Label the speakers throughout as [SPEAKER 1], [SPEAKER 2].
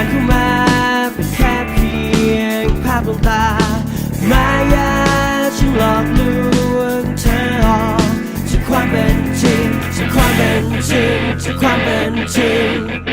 [SPEAKER 1] านเข้ามา เป็นแค่เพียงภาพลวงตามายาฉันหลอกลวงเธอออกจากความเป็นจริงจากความเป็นจริงจากความเป็นจริง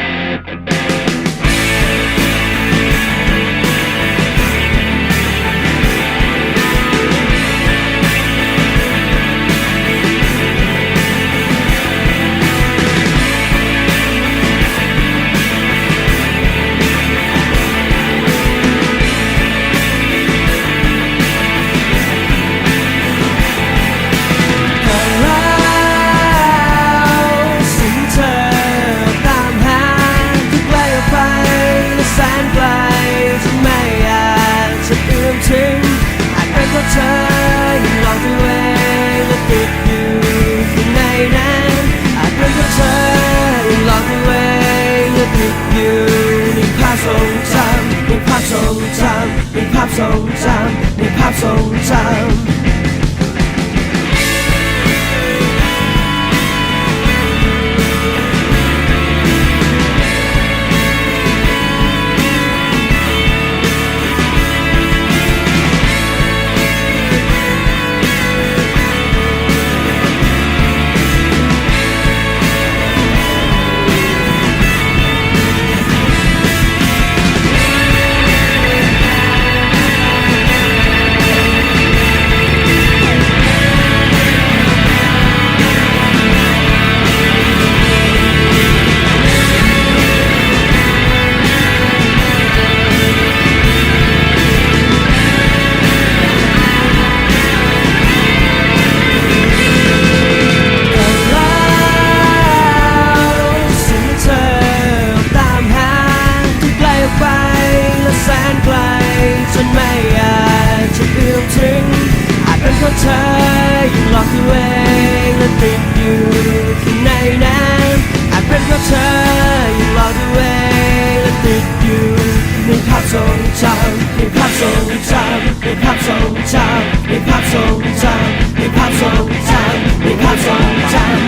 [SPEAKER 1] time, hip hop soul time, hip hop soul time, hip hop soul time, hip hop soul time, hip hop soul time.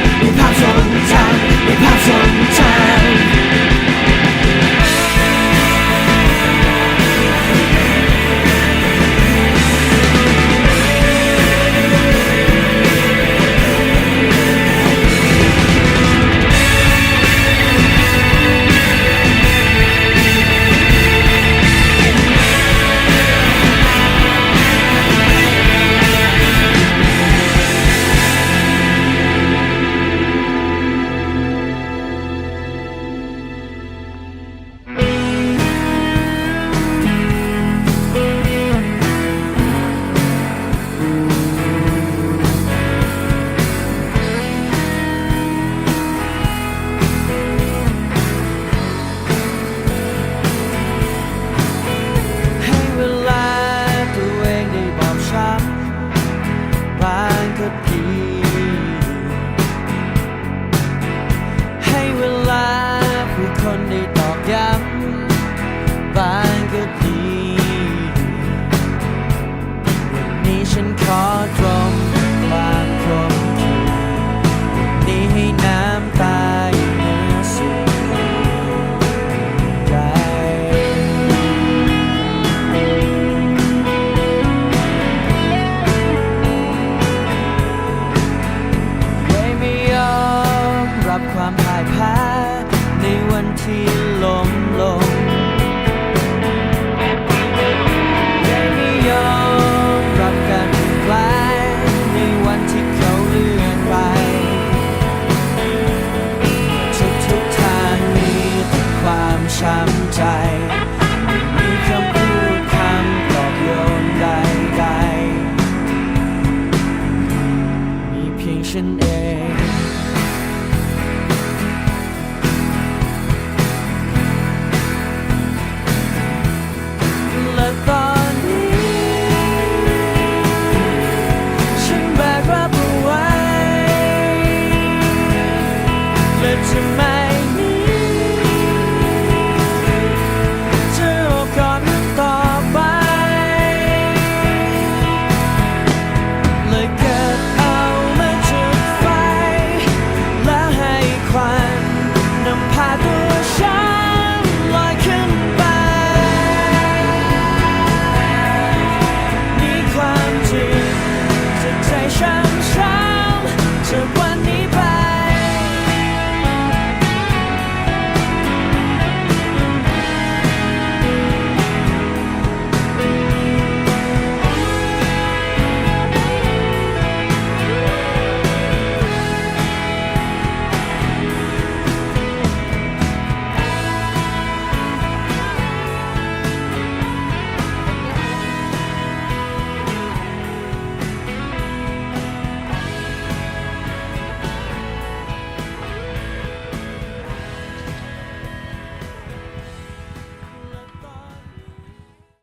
[SPEAKER 1] ที่ล้มไม่ยอมรับกันแปในวันที่เขาลื่ไป ทุกทุางมีความช้ำใจมีคำพูดคำปอบโยนใดๆมีเพียงฉันเอง